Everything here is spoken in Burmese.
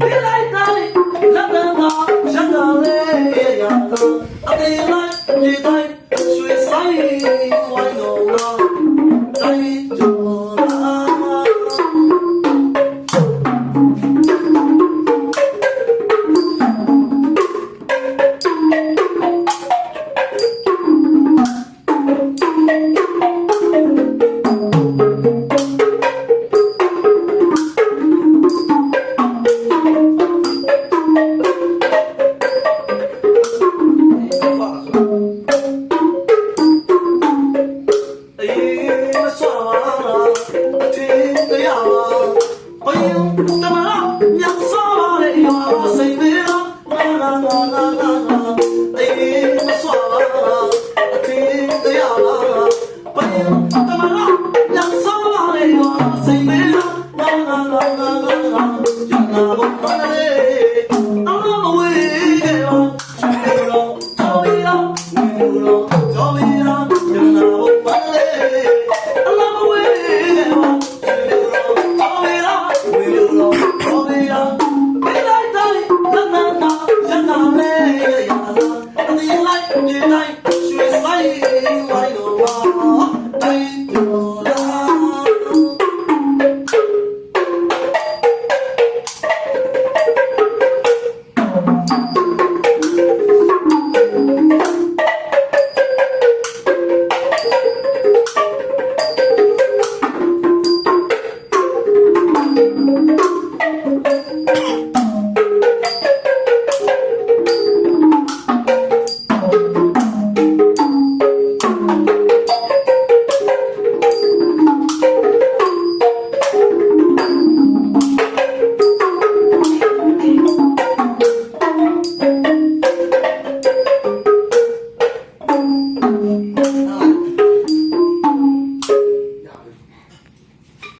ပြလိုက်တိုင်းလက်လန်းသာရှမ်းသာလေးရရတော့အတေး Midnight. Bye.